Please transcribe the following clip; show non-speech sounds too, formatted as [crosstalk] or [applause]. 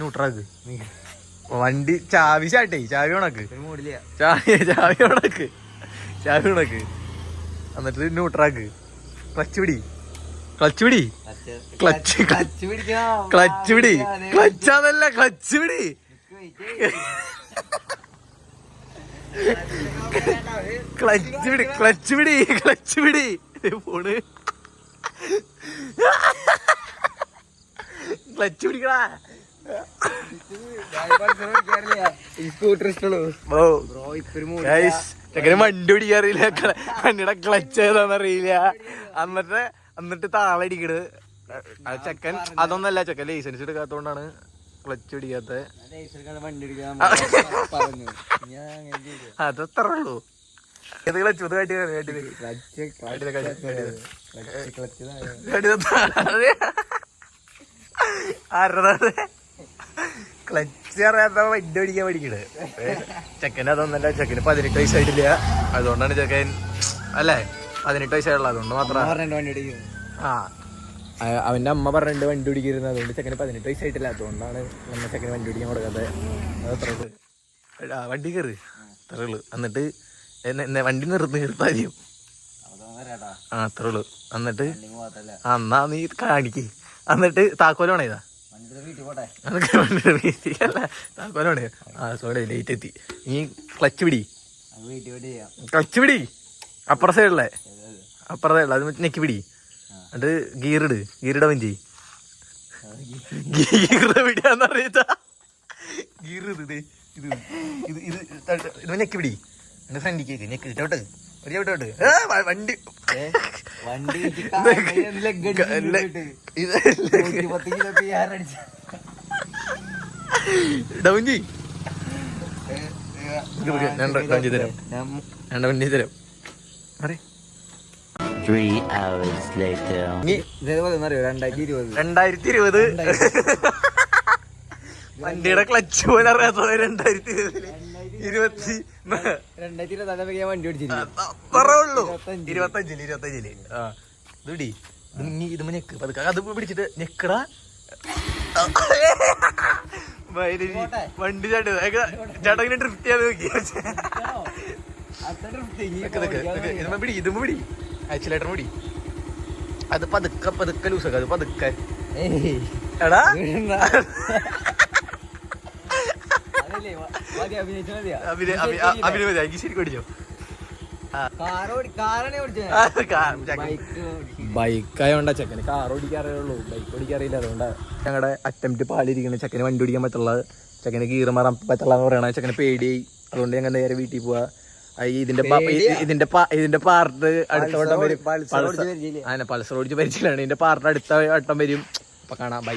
ന്യൂട്രാക്ക് വണ്ടി ചാവി ചാട്ടേ ചാവി ഉണക്ക്. ചാവി ചാവി ഉണക്ക്. ചാവി ഉണക്ക്. എന്നിട്ട് ന്യൂട്രാക്ക് ക്ലച്ച് പിടി. ക്ലച്ച് പിടി. ക്ലച്ച് ക്ലച്ച് പിടി ക്ലച്ച് പിടി. ക്ലച്ച് അതല്ല ക്ലച്ച് പിടി. ക്ലച്ച് പിടി ക്ലച്ച് പിടി ക്ലച്ച് പിടി. ഫോണ് ക്ലച്ച് പിടിക്കടാ. ചെക്കന് വണ്ടി വണ്ടിയുടെ ക്ലച്ച് ഏതാന്ന് അറിയില്ല എന്നിട്ട് എന്നിട്ട് താളടിക്കണ് ചെക്കൻ അതൊന്നല്ല ചെക്കൻ ലൈസൻസ് എടുക്കാത്തോണ്ടാണ് ക്ലച്ച് പിടിക്കാത്ത അതത്രേ ഉള്ളൂ ഏത് ക്ലച്ച് ഇത് കാട്ടി ക്ലച്ച് അറിയാത്ത വണ്ടി പിടിക്കാൻ പഠിക്കണത്. ചെക്കൻ അതൊന്നല്ല ചെക്കന് പതിനെട്ട് വയസ്സായിട്ടില്ല. അതുകൊണ്ടാണ് ചെക്കൻ അല്ലേ? പതിനെട്ട് വയസ്സായുള്ള അതുകൊണ്ട് മാത്രം ആ. അവന്റെ അമ്മ പറഞ്ഞിട്ട് വണ്ടി പിടിക്കരുത് അതുകൊണ്ട് ചെക്കന് പതിനെട്ട് വയസ്സായിട്ടില്ല. അതുകൊണ്ടാണ് നമ്മ ചെക്കന് വണ്ടി പിടിക്കാൻ കൊടുക്കാതെ അതത്ര വണ്ടി കയറി. അത്രേ ഉള്ളു. എന്നിട്ട് എന്നെ- എന്നെ വണ്ടി നിർത്തി നിർത്താതെയും ആ അത്രേ ഉള്ളു. എന്നിട്ട് അന്നാ നീ കാണിക്ക്. എന്നിട്ട് താക്കോലാണ് ഇതാ? ആ സോറി ലേറ്റ് എത്തി. നീ ക്ലച്ച് പിടി. ക്ലച്ച് പിടി. അപ്പുറ സൈഡിലെ അപ്പുറ സൈഡിലെ അത് നെക്കി പിടി. എന്നിട്ട് ഗീറിട് ഗീറിടാൻ ചെയ് ഗീറ് പിടിയാന്ന് അറിയാ ഗീറ് ഇത് ഇത് ഇത് ഇത് തട്ട്- ഇത് നെക്കി പിടി. എന്റെ ഫ്രണ്ടിക്ക് നെക്ക് ചവിട്ട് ഒരു ചവിട്ടോട്ട്. വണ്ടി. ഡൗൺ ചെയ് [laughs] ഞാൻ ഡൗൺ ചെയ്ത് തരാം. ഞാൻ ഡൗൺ ചെയ്ത് തരാം. അറിയോ? രണ്ടായിരത്തി ഇരുപത്. രണ്ടായിരത്തി ഇരുപത്. വണ്ടിയുടെ ക്ലച്ച് പോലും അറിയാത്തത് രണ്ടായിരത്തി ഇരുപതിൽ. ഇരുപത്തി രണ്ടായിരത്തി ഇരുപത്തി വണ്ടി ഇരുപത്തഞ്ചിൽ. ഇരുപത്തഞ്ചിൽ ആ ഇത് പതുക്കെ. അത് പിടിച്ചിട്ട്. വണ്ടി ഇങ്ങനെ ഡ്രിഫ്റ്റ് ചെയ്യാതെ നോക്കി. നിക്ക് നിക്ക് നിക്ക്. ഇതുമ്മ പിടി ഇതുമ്മ പിടി. ആക്സിലേറ്റർ പിടി. അത് പതുക്കെ പതുക്കെ ലൂസാക്ക. അത് പതുക്കെ. എടാ. അഭിനയ മതി എനിക്ക് ശരിക്കും പിടിച്ചോ ബൈക്കായോണ്ടാ ചെക്കന് കാർ ഓടിക്കാറിയുള്ളൂ ബൈക്ക് ഓടിക്കാറിയില്ല അതുകൊണ്ടാ ഞങ്ങളുടെ അറ്റംപ്റ്റ് പാലിരിക്കുന്നത് ചെക്കന് വണ്ടി ഓടിക്കാൻ പറ്റുള്ളത്. ചെക്കന് കീറി മാറാൻ പറ്റുള്ള എന്ന് പറയണ ചെക്കന് പേടിയായി. അതുകൊണ്ട് ഞങ്ങൾ നേരെ വീട്ടിൽ പോവാ. ഇതിന്റെ ഇതിന്റെ ഇതിന്റെ പാർട്ട് അടുത്ത വട്ടം വരും. ഓടിച്ച്. പൾസർ ഓടിച്ച് പരിചയമാണ് ഇതിന്റെ പാർട്ട് അടുത്ത വട്ടം വരും. അപ്പൊ കാണാം. ബൈ.